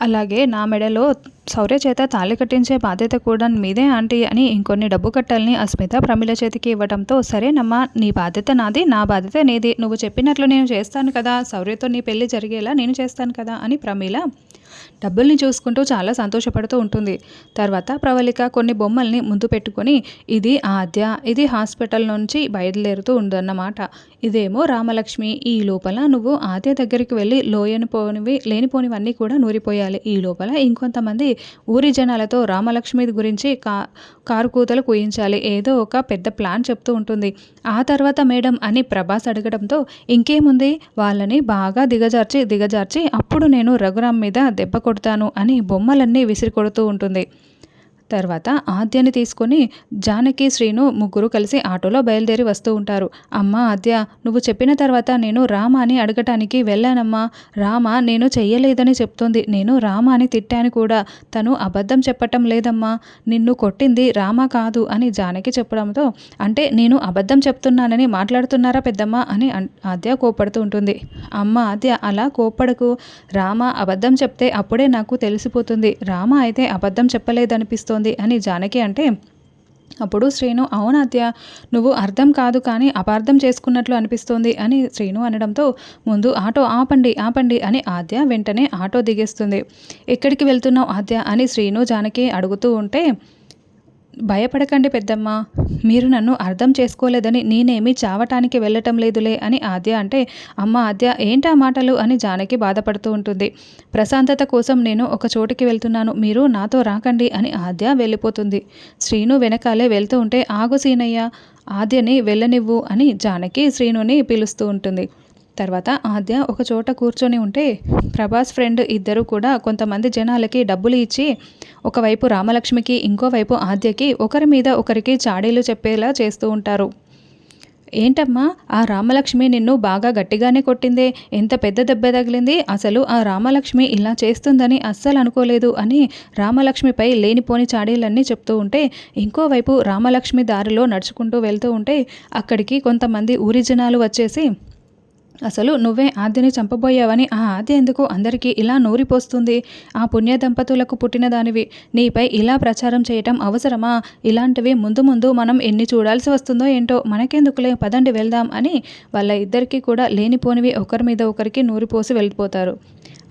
అలాగే నా మెడలో శౌర్య చేత తాళి కట్టించే బాధ్యత కూడా మీదే ఆంటీ అని ఇంకొన్ని డబ్బు కట్టాలని అస్మిత ప్రమిళ చేతికి ఇవ్వడంతో సరేనమ్మా నీ బాధ్యత నాది నా బాధ్యత నీది నువ్వు చెప్పినట్లు నేను చేస్తాను కదా శౌర్యతో నీ పెళ్ళి జరిగేలా నేను చేస్తాను కదా అని ప్రమీల డబ్బుల్ని చూసుకుంటూ చాలా సంతోషపడుతూ ఉంటుంది. తర్వాత ప్రవళిక కొన్ని బొమ్మల్ని ముందు పెట్టుకొని ఇది ఆద్య ఇది హాస్పిటల్ నుంచి బయలుదేరుతూ ఉందన్నమాట. ఇదేమో రామలక్ష్మి ఈ లోపల నువ్వు ఆద్య దగ్గరికి వెళ్ళి లోయని పోనివి లేనిపోనివన్నీ కూడా నూరిపోయాలి. ఈ లోపల ఇంకొంతమంది ఊరి జనాలతో రామలక్ష్మి గురించి కా కారు కూతలు కూయించాలి. ఏదో ఒక పెద్ద ప్లాన్ చెప్తూ ఉంటుంది. ఆ తర్వాత మేడం అని ప్రభాస్ అడగడంతో ఇంకేముంది? వాళ్ళని బాగా దిగజార్చి దిగజార్చి అప్పుడు నేను రఘురామ్ మీద దెబ్బ కొడతాను అని బొమ్మలన్నీ విసిరి కొడుతూ ఉంటుంది. తర్వాత ఆద్యని తీసుకొని జానకి శ్రీను ముగ్గురు కలిసి ఆటోలో బయలుదేరి వస్తూ ఉంటారు. అమ్మ ఆద్య నువ్వు చెప్పిన తర్వాత నేను రామ అని అడగటానికి వెళ్ళానమ్మా. రామ నేను చెయ్యలేదని చెప్తుంది. నేను రామ అని తిట్టాను కూడా. తను అబద్ధం చెప్పటం లేదమ్మా. నిన్ను కొట్టింది రామ కాదు అని జానకి చెప్పడంతో అంటే నేను అబద్ధం చెప్తున్నానని మాట్లాడుతున్నారా పెద్దమ్మ అని ఆద్య కోపడుతూ ఉంటుంది. అమ్మ ఆద్య అలా కోపడకు రామ అబద్ధం చెప్తే అప్పుడే నాకు తెలిసిపోతుంది. రామ అయితే అబద్ధం చెప్పలేదనిపిస్తోంది. చేస్తోంది అని జానకి అంటే అప్పుడు శ్రీను అవునాద్య నువ్వు అర్థం కాదు కానీ అపార్థం చేసుకున్నట్లు అనిపిస్తోంది అని శ్రీను అనడంతో ముందు ఆటో ఆపండి ఆపండి అని ఆద్య వెంటనే ఆటో దిగేస్తుంది. ఎక్కడికి వెళ్తున్నావు ఆద్య? అని శ్రీను జానకి అడుగుతూ ఉంటే భయపడకండి పెద్దమ్మ. మీరు నన్ను అర్థం చేసుకోలేదని నేనేమీ చావటానికి వెళ్ళటం లేదులే అని ఆద్య అంటే అమ్మ ఆద్య ఏంటా మాటలు అని జానకి బాధపడుతూ ఉంటుంది. ప్రశాంతత కోసం నేను ఒక చోటుకి వెళ్తున్నాను మీరు నాతో రాకండి అని ఆద్య వెళ్ళిపోతుంది. శ్రీను వెనకాలే వెళ్తూ ఉంటే ఆగు సీనయ్య ఆద్యని వెళ్ళనివ్వు అని జానకి శ్రీనుని పిలుస్తూ ఉంటుంది. తర్వాత ఆద్య ఒక చోట కూర్చొని ఉంటే ప్రభాస్ ఫ్రెండ్ ఇద్దరు కూడా కొంతమంది జనాలకి డబ్బులు ఇచ్చి ఒకవైపు రామలక్ష్మికి ఇంకోవైపు ఆద్యకి ఒకరి మీద ఒకరికి చాడీలు చెప్పేలా చేస్తూ ఉంటారు. ఏంటమ్మా ఆ రామలక్ష్మి నిన్ను బాగా గట్టిగానే కొట్టిందే? ఎంత పెద్ద దెబ్బ తగిలింది? అసలు ఆ రామలక్ష్మి ఇలా చేస్తుందని అస్సలు అనుకోలేదు అని రామలక్ష్మిపై లేనిపోని చాడీలన్నీ చెప్తూ ఉంటే ఇంకోవైపు రామలక్ష్మి దారిలో నడుచుకుంటూ వెళ్తూ ఉంటే అక్కడికి కొంతమంది ఊరి జనాలు వచ్చేసి అసలు నువ్వే ఆద్యని చంపబోయావని ఆ ఆద్య ఎందుకు అందరికీ ఇలా నూరిపోస్తుంది? ఆ పుణ్య దంపతులకు పుట్టిన దానివి. నీపై ఇలా ప్రచారం చేయటం అవసరమా? ఇలాంటివి ముందు ముందు మనం ఎన్ని చూడాల్సి వస్తుందో ఏంటో మనకెందుకులే? పదండి వెళ్దాం అని వాళ్ళ ఇద్దరికీ కూడా లేనిపోనివి ఒకరి మీద ఒకరికి నూరిపోసి వెళ్ళిపోతారు.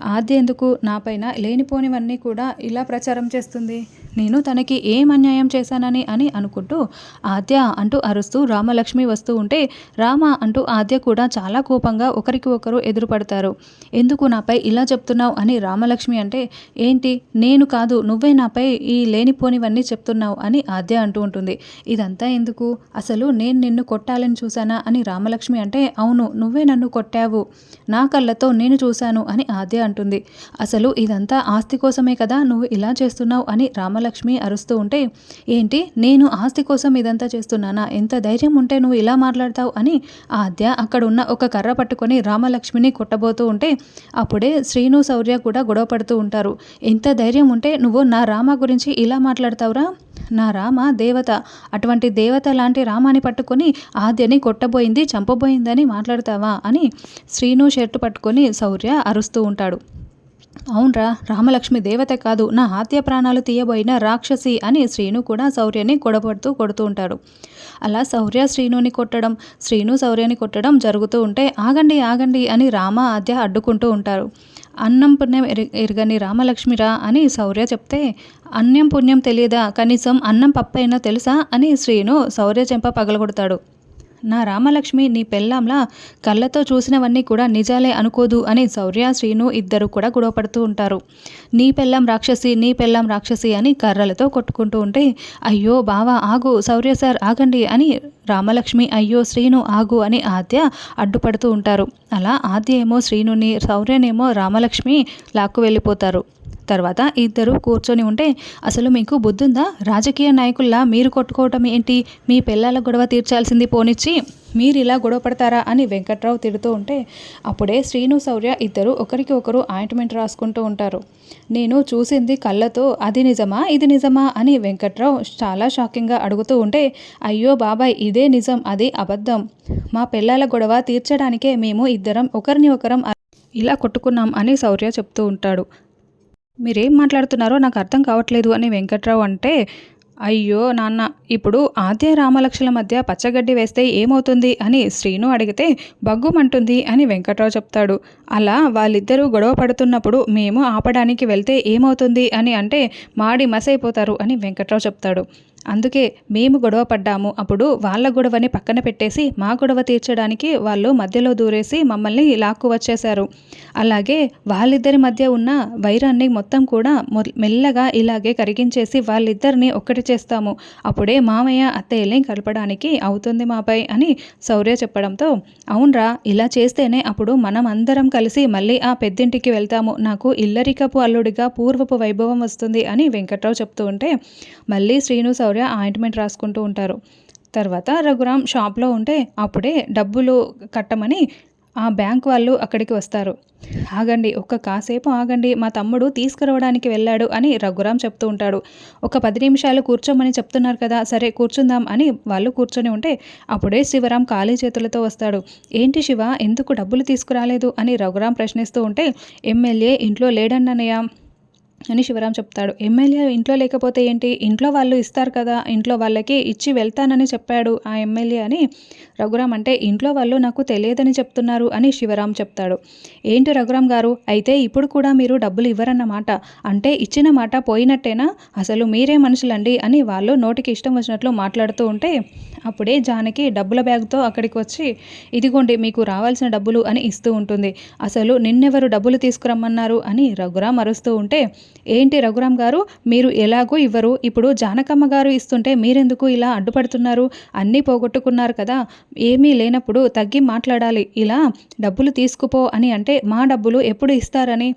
ఆద్య ఎందుకు నాపైన లేనిపోనివన్నీ కూడా ఇలా ప్రచారం చేస్తుంది? నేను తనకి ఏం అన్యాయం చేశానని అని అనుకుంటూ ఆద్య అంటూ అరుస్తూ రామలక్ష్మి వస్తూ ఉంటే రామ అంటూ ఆద్య కూడా చాలా కోపంగా ఒకరికి ఒకరు ఎదురుపడతారు. ఎందుకు నాపై ఇలా చెప్తున్నావు అని రామలక్ష్మి అంటే ఏంటి? నేను కాదు నువ్వే నాపై ఈ లేనిపోనివన్నీ చెప్తున్నావు అని ఆద్య అంటూ ఉంటుంది. ఇదంతా ఎందుకు? అసలు నేను నిన్ను కొట్టాలని చూశానా అని రామలక్ష్మి అంటే అవును నువ్వే నన్ను కొట్టావు. నా కళ్ళతో నేను చూశాను అని ఆద్య అంటుంది. అసలు ఇదంతా ఆస్తి కోసమే కదా నువ్వు ఇలా చేస్తున్నావు అని రామలక్ష్మి లక్ష్మి అరుస్తూ ఉంటే ఏంటి? నేను ఆస్తి కోసం ఇదంతా చేస్తున్నానా? ఎంత ధైర్యం ఉంటే నువ్వు ఇలా మాట్లాడతావు? అని ఆద్య అక్కడ ఉన్న ఒక కర్ర పట్టుకొని రామలక్ష్మిని కొట్టబోతూ ఉంటే అప్పుడే శ్రీను శౌర్య కూడా గొడవ పడుతూ ఉంటారు. ఎంత ధైర్యం ఉంటే నువ్వు నా రామ గురించి ఇలా మాట్లాడతావురా? నా రామ దేవత. అటువంటి దేవత లాంటి రామాని పట్టుకొని ఆద్యని కొట్టబోయింది చంపబోయిందని మాట్లాడతావా? అని శ్రీను షర్టు పట్టుకొని శౌర్య అరుస్తూ ఉంటాడు. అవునరా రామలక్ష్మి దేవత కాదు నా ఆత్య ప్రాణాలు తీయబోయిన రాక్షసి అని శ్రీను కూడా శౌర్యని కొడబడుతూ కొడుతూ ఉంటాడు. అలా శౌర్య శ్రీనుని కొట్టడం శ్రీను శౌర్యని కొట్టడం జరుగుతూ ఉంటే ఆగండి ఆగండి అని రామ ఆద్య అడ్డుకుంటూ ఉంటారు. అన్నం పుణ్యం ఎరగని రామలక్ష్మిరా అని శౌర్య చెప్తే అన్యం పుణ్యం తెలియదా కనీసం అన్నం పప్పైనా తెలుసా అని శ్రీను శౌర్య చెంప పగలగొడతాడు. నా రామలక్ష్మి నీ పెళ్ళాంలా కళ్ళతో చూసినవన్నీ కూడా నిజాలే అనుకోదు అని శౌర్య శ్రీను ఇద్దరు కూడా గొడవపడుతూ ఉంటారు. నీ పెళ్ళం రాక్షసి నీ పెళ్ళం రాక్షసి అని కర్రలతో కొట్టుకుంటూ ఉంటే అయ్యో బావా ఆగు శౌర్య సార్ ఆగండి అని రామలక్ష్మి అయ్యో శ్రీను ఆగు అని ఆద్య అడ్డుపడుతూ ఉంటారు. అలా ఆద్య ఏమో శ్రీనుని శౌర్యనేమో రామలక్ష్మి లాక్కు వెళ్ళిపోతారు. తర్వాత ఇద్దరు కూర్చొని ఉంటే అసలు మీకు బుద్ధుందా? రాజకీయ నాయకుల్లా మీరు కొట్టుకోవటం ఏంటి? మీ పిల్లల గొడవ తీర్చాల్సింది పోనిచ్చి మీరు ఇలా గొడవ పడతారా? అని వెంకట్రావు తిడుతూ ఉంటే అప్పుడే శ్రీను శౌర్య ఇద్దరు ఒకరికి ఒకరు ఆయింట్మెంట్ రాసుకుంటూ ఉంటారు. నేను చూసింది కళ్ళతో అది నిజమా? ఇది నిజమా? అని వెంకట్రావు చాలా షాకింగ్గా అడుగుతూ ఉంటే అయ్యో బాబాయ్ ఇదే నిజం అది అబద్ధం. మా పిల్లల గొడవ తీర్చడానికే మేము ఇద్దరం ఒకరిని ఒకరం ఇలా కొట్టుకున్నాం అని శౌర్య చెప్తూ ఉంటాడు. మీరేం మాట్లాడుతున్నారో నాకు అర్థం కావట్లేదు అని వెంకట్రావు అంటే అయ్యో నాన్న ఇప్పుడు ఆద్య రామలక్ష్మల మధ్య పచ్చగడ్డి వేస్తే ఏమవుతుంది అని శ్రీను అడిగితే బగ్గుమంటుంది అని వెంకట్రావు చెప్తాడు. అలా వాళ్ళిద్దరూ గొడవ పడుతున్నప్పుడు మేము ఆపడానికి వెళ్తే ఏమవుతుంది అని అంటే మాడి మసైపోతారు అని వెంకట్రావు చెప్తాడు. అందుకే మేము గొడవ పడ్డాము. అప్పుడు వాళ్ళ గొడవని పక్కన పెట్టేసి మా గొడవ తీర్చడానికి వాళ్ళు మధ్యలో దూరేసి మమ్మల్ని లాక్కు వచ్చేశారు. అలాగే వాళ్ళిద్దరి మధ్య ఉన్న వైరాన్ని మొత్తం కూడా మెల్లగా ఇలాగే కరిగించేసి వాళ్ళిద్దరిని ఒక్కటి చేస్తాము. అప్పుడే మామయ్య అత్తయ్యల్ని కలపడానికి అవుతుంది మాపై అని శౌర్య చెప్పడంతో అవునరా ఇలా చేస్తేనే అప్పుడు మనం అందరం కలిసి మళ్ళీ ఆ పెద్దింటికి వెళ్తాము. నాకు ఇల్లరికపు అల్లుడిగా పూర్వపు వైభవం వస్తుంది అని వెంకట్రావు చెప్తూ ఉంటే మళ్ళీ శ్రీను శౌర్య సౌర్య ఆయింట్మెంట్ రాసుకుంటూ ఉంటారు. తర్వాత రఘురామ్ షాప్లో ఉంటే అప్పుడే డబ్బులు కట్టమని ఆ బ్యాంక్ వాళ్ళు అక్కడికి వస్తారు. ఆగండి ఒక్క కాసేపు ఆగండి మా తమ్ముడు తీసుకురావడానికి వెళ్ళాడు అని రఘురామ్ చెప్తూ ఉంటాడు. ఒక పది నిమిషాలు కూర్చోమని చెప్తున్నారు కదా సరే కూర్చుందాం అని వాళ్ళు కూర్చొని ఉంటే అప్పుడే శివరాం ఖాళీ చేతులతో వస్తాడు. ఏంటి శివ ఎందుకు డబ్బులు తీసుకురాలేదు? అని రఘురామ్ ప్రశ్నిస్తూ ఉంటే ఎమ్మెల్యే ఇంట్లో లేడన్ననయ్య అని శివరాం చెప్తాడు. ఎమ్మెల్యే ఇంట్లో లేకపోతే ఏంటి? ఇంట్లో వాళ్ళు ఇస్తారు కదా ఇంట్లో వాళ్ళకి ఇచ్చి వెళ్తానని చెప్పాడు ఆ ఎమ్మెల్యే అని రఘురాం అంటే ఇంట్లో వాళ్ళు నాకు తెలియదని చెప్తున్నారు అని శివరాం చెప్తాడు. ఏంటి రఘురాం గారు? అయితే ఇప్పుడు కూడా మీరు డబ్బులు ఇవ్వరన్నమాట. అంటే ఇచ్చిన మాట పోయినట్టేనా? అసలు మీరే మనుషులండి అని వాళ్ళు నోటికి ఇష్టం వచ్చినట్లు మాట్లాడుతూ ఉంటే అప్పుడే జానకి డబ్బుల బ్యాగ్తో అక్కడికి వచ్చి ఇదిగోండి మీకు రావాల్సిన డబ్బులు అని ఇస్తూ ఉంటుంది. అసలు నిన్నెవరు డబ్బులు తీసుకురమ్మన్నారు అని రఘురాం అరుస్తూ ఉంటే ఏంటి రఘురామ్ గారు? మీరు ఎలాగో ఇవ్వరు. ఇప్పుడు జానకమ్మ గారు ఇస్తుంటే మీరెందుకు ఇలా అడ్డుపడుతున్నారు? అన్నీ పోగొట్టుకున్నారు కదా. ఏమీ లేనప్పుడు తగ్గి మాట్లాడాలి. ఇలా డబ్బులు తీసుకుపో అని అంటే మా డబ్బులు ఎప్పుడు ఇస్తారని?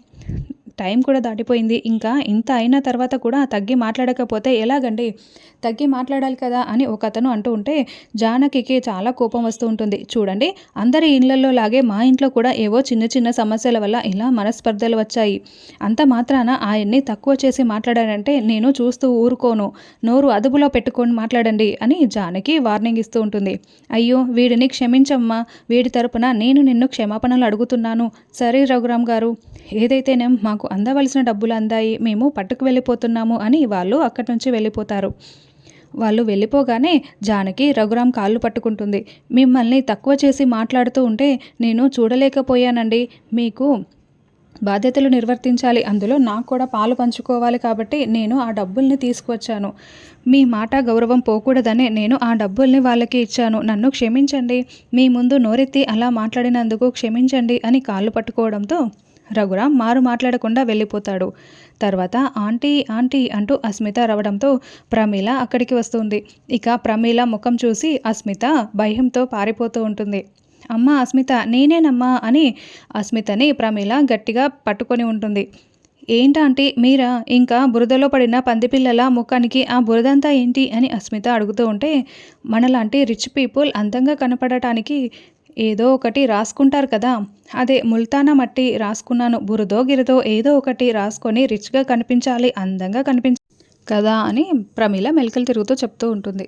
టైం కూడా దాటిపోయింది. ఇంకా ఇంత అయిన తర్వాత కూడా తగ్గి మాట్లాడకపోతే ఎలాగండి? తగ్గి మాట్లాడాలి కదా అని ఒక అతను అంటూ ఉంటే జానకికి చాలా కోపం వస్తూ ఉంటుంది. చూడండి అందరి ఇళ్ళలో లాగే మా ఇంట్లో కూడా ఏవో చిన్న చిన్న సమస్యల వల్ల ఇలా మనస్పర్ధలు వచ్చాయి. అంత మాత్రాన ఆయన్ని తక్కువ చేసి మాట్లాడానంటే నేను చూస్తూ ఊరుకోను. నోరు అదుపులో పెట్టుకొని మాట్లాడండి అని జానకి వార్నింగ్ ఇస్తూ ఉంటుంది. అయ్యో వీడిని క్షమించమ్మా. వీడి తరపున నేను నిన్ను క్షమాపణలు అడుగుతున్నాను. సరే రఘురామ్ గారు ఏదైతేనే మాకు అందవలసిన డబ్బులు అందాయి మేము పట్టుకు వెళ్ళిపోతున్నాము అని వాళ్ళు అక్కడి నుంచి వెళ్ళిపోతారు. వాళ్ళు వెళ్ళిపోగానే జానకి రఘురాం కాళ్ళు పట్టుకుంటుంది. మిమ్మల్ని తక్కువ చేసి మాట్లాడుతూ ఉంటే నేను చూడలేకపోయానండి. మీకు బాధ్యతలు నిర్వర్తించాలి. అందులో నాకు కూడా పాలు పంచుకోవాలి కాబట్టి నేను ఆ డబ్బుల్ని తీసుకువచ్చాను. మీ మాట గౌరవం పోకూడదనే నేను ఆ డబ్బుల్ని వాళ్ళకి ఇచ్చాను. నన్ను క్షమించండి. మీ ముందు నోరెత్తి అలా మాట్లాడినందుకు క్షమించండి అని కాళ్ళు పట్టుకోవడంతో రఘురామ్ మారు మాట్లాడకుండా వెళ్ళిపోతాడు. తర్వాత ఆంటీ ఆంటీ అంటూ అస్మిత రవడంతో ప్రమీల అక్కడికి వస్తుంది. ఇక ప్రమీల ముఖం చూసి అస్మిత భయంతో పారిపోతూ ఉంటుంది. అమ్మ అస్మిత నేనేనమ్మా అని అస్మితని ప్రమీల గట్టిగా పట్టుకొని ఉంటుంది. ఏంటంటే మీరా? ఇంకా బురదలో పడిన పందిపిల్లల ముఖానికి ఆ బురదంతా ఏంటి అని అస్మిత అడుగుతూ ఉంటే మనలాంటి రిచ్ పీపుల్ అందంగా కనపడటానికి ఏదో ఒకటి రాసుకుంటారు కదా. అదే ముల్తానా మట్టి రాసుకున్నాను బురదో గిరదో ఏదో ఒకటి రాసుకొని రిచ్గా కనిపించాలి అందంగా కనిపించాలి కదా అని ప్రమీల మెలకలు తిరుగుతూ చెప్తూ ఉంటుంది.